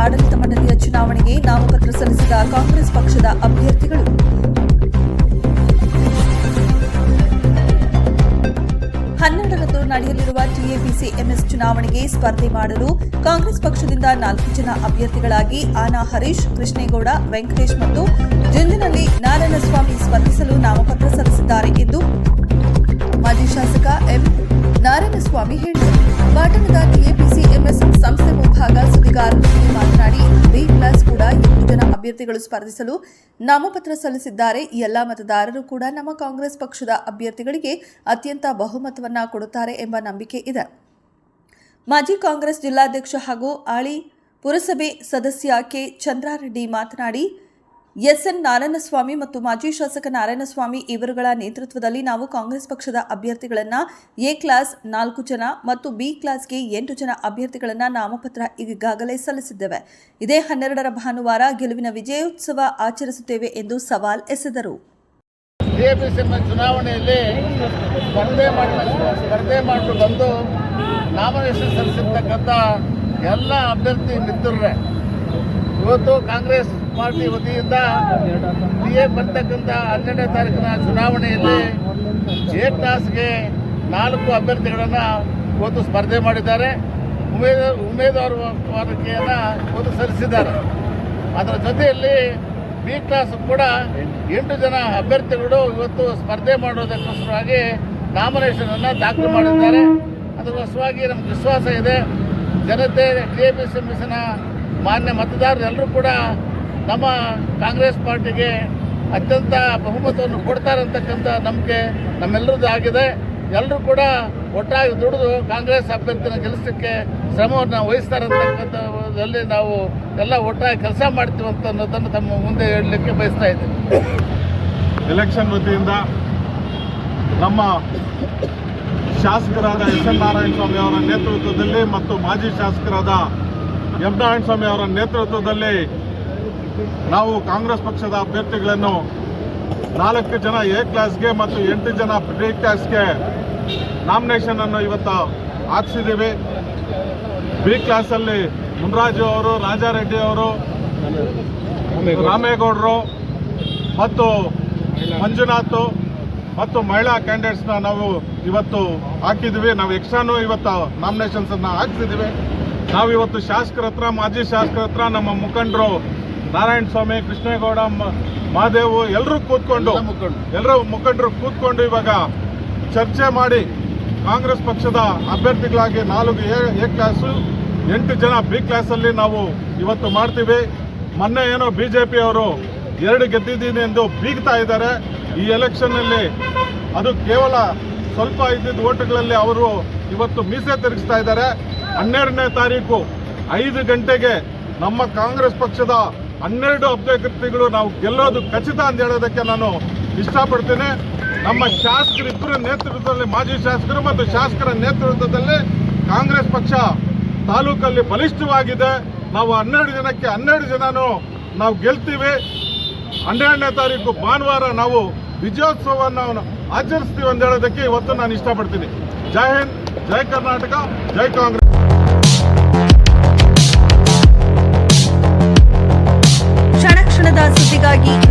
ಆಡಳಿತ ಮಂಡಳಿಯ ಚುನಾವಣೆಗೆ ನಾಮಪತ್ರ ಸಲ್ಲಿಸಿದ ಕಾಂಗ್ರೆಸ್ ಪಕ್ಷದ ಅಭ್ಯರ್ಥಿಗಳು. ಹನ್ನೆರಡರಂದು ನಡೆಯಲಿರುವ ಟಿಎಪಿಸಿ, ಎಂಎಸ್ ಚುನಾವಣೆಗೆ ಸ್ಪರ್ಧೆ ಮಾಡಲು ಕಾಂಗ್ರೆಸ್ ಪಕ್ಷದಿಂದ ನಾಲ್ಕು ಜನ ಅಭ್ಯರ್ಥಿಗಳಾಗಿ ಆನಾ ಹರೀಶ್, ಕೃಷ್ಣೇಗೌಡ, ವೆಂಕಟೇಶ್ ಮತ್ತು ಜುಂಜಿನಲ್ಲಿ ನಾರಾಯಣಸ್ವಾಮಿ ಸ್ಪರ್ಧಿಸಲು ನಾಮಪತ್ರ ಸಲ್ಲಿಸಿದ್ದಾರೆ ಎಂದು ಮಾಜಿ ಶಾಸಕ ಎಂ ನಾರಾಯಣಸ್ವಾಮಿ ಹೇಳಿದರು. ಟಿಎಪಿಸಿ, ಎಂಎಸ್ ಸಂಸ್ಥೆ ಮುಂಭಾಗ ಸುದ್ದಿಗಾರರೊಂದಿಗೆ ಮಾತನಾಡಿ ಬಿ ಪ್ಲಸ್ ಕೂಡ ಎಂಟು ಜನ ಅಭ್ಯರ್ಥಿಗಳು ಸ್ಪರ್ಧಿಸಲು ನಾಮಪತ್ರ ಸಲ್ಲಿಸಿದ್ದಾರೆ. ಎಲ್ಲ ಮತದಾರರು ಕೂಡ ನಮ್ಮ ಕಾಂಗ್ರೆಸ್ ಪಕ್ಷದ ಅಭ್ಯರ್ಥಿಗಳಿಗೆ ಅತ್ಯಂತ ಬಹುಮತವನ್ನು ಕೊಡುತ್ತಾರೆ ಎಂಬ ನಂಬಿಕೆ ಇದೆ. ಮಾಜಿ ಕಾಂಗ್ರೆಸ್ ಜಿಲ್ಲಾಧ್ಯಕ್ಷ ಹಾಗೂ ಆಳಿ ಪುರಸಭೆ ಸದಸ್ಯ ಕೆ ಚಂದ್ರಾರೆಡ್ಡಿ ಮಾತನಾಡಿ ಎಸ್ಎನ್ ನಾರಾಯಣಸ್ವಾಮಿ ಮತ್ತು ಮಾಜಿ ಶಾಸಕ ನಾರಾಯಣಸ್ವಾಮಿ ಇವರುಗಳ ನೇತೃತ್ವದಲ್ಲಿ ನಾವು ಕಾಂಗ್ರೆಸ್ ಪಕ್ಷದ ಅಭ್ಯರ್ಥಿಗಳನ್ನು ಎ ಕ್ಲಾಸ್ ನಾಲ್ಕು ಜನ ಮತ್ತು ಬಿ ಕ್ಲಾಸ್ಗೆ ಎಂಟು ಜನ ಅಭ್ಯರ್ಥಿಗಳನ್ನ ನಾಮಪತ್ರ ಈಗಾಗಲೇ ಸಲ್ಲಿಸಿದ್ದೇವೆ. ಇದೇ ಹನ್ನೆರಡರ ಭಾನುವಾರ ಗೆಲುವಿನ ವಿಜಯೋತ್ಸವ ಆಚರಿಸುತ್ತೇವೆ ಎಂದು ಸವಾಲ್ ಎಸೆದರು. ಚುನಾವಣೆಯಲ್ಲಿ ಸ್ಪರ್ಧೆ ಬಂದು ಸಲ್ಲಿಸಿರ್ತಕ್ಕಂಥ ಎಲ್ಲ ಅಭ್ಯರ್ಥಿ ಮಿತ್ರರೇ ಇವತ್ತು ಕಾಂಗ್ರೆಸ್ ಪಾರ್ಟಿ ವತಿಯಿಂದ ಡಿ ಎ ಬರ್ತಕ್ಕಂಥ ಹನ್ನೆರಡನೇ ತಾರೀಕಿನ ಚುನಾವಣೆಯಲ್ಲಿ ಕ್ಲಾಸ್ಗೆ ನಾಲ್ಕು ಅಭ್ಯರ್ಥಿಗಳನ್ನು ಇವತ್ತು ಸ್ಪರ್ಧೆ ಮಾಡಿದ್ದಾರೆ. ಉಮೇದ ಉಮೇದುವಾರಿಕೆಯನ್ನು ಇವತ್ತು ಸಲ್ಲಿಸಿದ್ದಾರೆ. ಅದರ ಜೊತೆಯಲ್ಲಿ ಬಿ ಕ್ಲಾಸ್ ಕೂಡ ಎಂಟು ಜನ ಅಭ್ಯರ್ಥಿಗಳು ಇವತ್ತು ಸ್ಪರ್ಧೆ ಮಾಡೋದಕ್ಕೋಸ್ಕರವಾಗಿ ನಾಮಿನೇಷನ್ ಅನ್ನು ದಾಖಲು ಮಾಡಿದ್ದಾರೆ. ಅದಕ್ಕೋಸ್ಕರವಾಗಿ ನಮ್ಗೆ ವಿಶ್ವಾಸ ಇದೆ. ಜನತೆ ಕೆ ಪಿ ಸಿ ಮಿಷನ ಮಾನ್ಯ ಮತದಾರರೆಲ್ಲರೂ ಕೂಡ ನಮ್ಮ ಕಾಂಗ್ರೆಸ್ ಪಾರ್ಟಿಗೆ ಅತ್ಯಂತ ಬಹುಮತವನ್ನು ಕೊಡ್ತಾರೆ ಅಂತಕ್ಕಂಥ ನಂಬಿಕೆ ನಮ್ಮೆಲ್ಲರದ್ದು ಆಗಿದೆ. ಎಲ್ಲರೂ ಕೂಡ ಒಟ್ಟಾಗಿ ದುಡಿದು ಕಾಂಗ್ರೆಸ್ ಅಭ್ಯರ್ಥಿನ ಗೆಲ್ಲಿಸಲಿಕ್ಕೆ ಶ್ರಮವನ್ನು ವಹಿಸ್ತಾರೆ ನಾವು ಎಲ್ಲ ಒಟ್ಟಾಗಿ ಕೆಲಸ ಮಾಡ್ತೀವಿ ಅಂತ ಅನ್ನೋದನ್ನು ತಮ್ಮ ಮುಂದೆ ಹೇಳಲಿಕ್ಕೆ ಬಯಸ್ತಾ ಇದ್ದೀನಿ. ಎಲೆಕ್ಷನ್ ವತಿಯಿಂದ ನಮ್ಮ ಶಾಸಕರಾದ ಎಸ್ ಎನ್ ನಾರಾಯಣಸ್ವಾಮಿ ಅವರ ನೇತೃತ್ವದಲ್ಲಿ ಮತ್ತು ಮಾಜಿ ಶಾಸಕರಾದ ನಾರಾಯಣಸ್ವಾಮಿ ಅವರ ನೇತೃತ್ವದಲ್ಲಿ ನಾವು ಕಾಂಗ್ರೆಸ್ ಪಕ್ಷದ ಅಭ್ಯರ್ಥಿಗಳನ್ನು ನಾಲ್ಕು ಜನ ಎ ಕ್ಲಾಸ್ಗೆ ಮತ್ತು ಎಂಟು ಜನ ಬಿ ಕ್ಲಾಸ್ಗೆ ನಾಮಿನೇಷನ್ ಅನ್ನು ಇವತ್ತು ಹಾಕ್ಸಿದ್ದೀವಿ. ಬಿ ಕ್ಲಾಸಲ್ಲಿ ಮುನ್ರಾಜು ಅವರು, ರಾಜಾರೆಡ್ಡಿ ಅವರು, ರಾಮೇಗೌಡರು ಮತ್ತು ಮಂಜುನಾಥ್ ಮತ್ತು ಮಹಿಳಾ ಕ್ಯಾಂಡಿಡೇಟ್ಸ್ನ ನಾವು ಇವತ್ತು ಹಾಕಿದ್ವಿ ನಾವು ಎಕ್ಸ್ಟ್ರಾನು ಇವತ್ತು ನಾಮಿನೇಷನ್ಸನ್ನು ಅನ್ನ ಹಾಕ್ಸಿದ್ವಿ ನಾವು ಇವತ್ತು ಶಾಸಕರ ಹತ್ರ ಮಾಜಿ ಶಾಸಕರ ಹತ್ರ ನಮ್ಮ ಮುಖಂಡರು ನಾರಾಯಣ ಸ್ವಾಮಿ ಕೃಷ್ಣೇಗೌಡ ಮಹಾದೇವು ಎಲ್ಲರೂ ಕೂತ್ಕೊಂಡು. ಎಲ್ಲರೂ ಮುಖಂಡರು. ಕೂತ್ಕೊಂಡು ಇವಾಗ ಚರ್ಚೆ ಮಾಡಿ ಕಾಂಗ್ರೆಸ್ ಪಕ್ಷದ ಅಭ್ಯರ್ಥಿಗಳಾಗಿ ನಾಲ್ಕು ಎ ಕ್ಲಾಸು ಎಂಟು ಜನ ಬಿ ಕ್ಲಾಸಲ್ಲಿ ನಾವು ಇವತ್ತು ಮಾಡ್ತೀವಿ. ಮೊನ್ನೆ ಏನೋ ಬಿ ಜೆ ಅವರು ಎರಡು ಗೆದ್ದಿದ್ದೀನಿ ಎಂದು ಬೀಗ್ತಾ ಇದ್ದಾರೆ. ಈ ಎಲೆಕ್ಷನ್ನಲ್ಲಿ ಅದು ಕೇವಲ ಸ್ವಲ್ಪ ಇದ್ದಿದ್ದ ಓಟುಗಳಲ್ಲಿ ಅವರು ಇವತ್ತು ಮೀಸೆ ತಿರುಗಿಸ್ತಾ ಇದ್ದಾರೆ. ಹನ್ನೆರಡನೇ ತಾರೀಕು ಐದು ಗಂಟೆಗೆ ನಮ್ಮ ಕಾಂಗ್ರೆಸ್ ಪಕ್ಷದ ಹನ್ನೆರಡು ಅಭ್ಯರ್ಥಿಗಳು ನಾವು ಗೆಲ್ಲೋದು ಖಚಿತ ಅಂತ ಹೇಳೋದಕ್ಕೆ ನಾನು ಇಷ್ಟಪಡ್ತೀನಿ. ನಮ್ಮ ಶಾಸಕರು ಇಬ್ಬರ ನೇತೃತ್ವದಲ್ಲಿ, ಮಾಜಿ ಶಾಸಕರು ಮತ್ತು ಶಾಸಕರ ನೇತೃತ್ವದಲ್ಲಿ ಕಾಂಗ್ರೆಸ್ ಪಕ್ಷ ತಾಲೂಕಲ್ಲಿ ಬಲಿಷ್ಠವಾಗಿದೆ. ನಾವು ಹನ್ನೆರಡು ಜನಕ್ಕೆ ಹನ್ನೆರಡು ಜನನು ನಾವು ಗೆಲ್ತೀವಿ. ಹನ್ನೆರಡನೇ ತಾರೀಕು ಭಾನುವಾರ ನಾವು ವಿಜಯೋತ್ಸವವನ್ನು ಆಚರಿಸ್ತೀವಿ ಅಂತ ಹೇಳೋದಕ್ಕೆ ಇವತ್ತು ನಾನು ಇಷ್ಟಪಡ್ತೀನಿ. ಜೈ ಹಿಂದ್, ಜೈ ಕರ್ನಾಟಕ, ಜೈ ಕಾಂಗ್ರೆಸ್. Dougie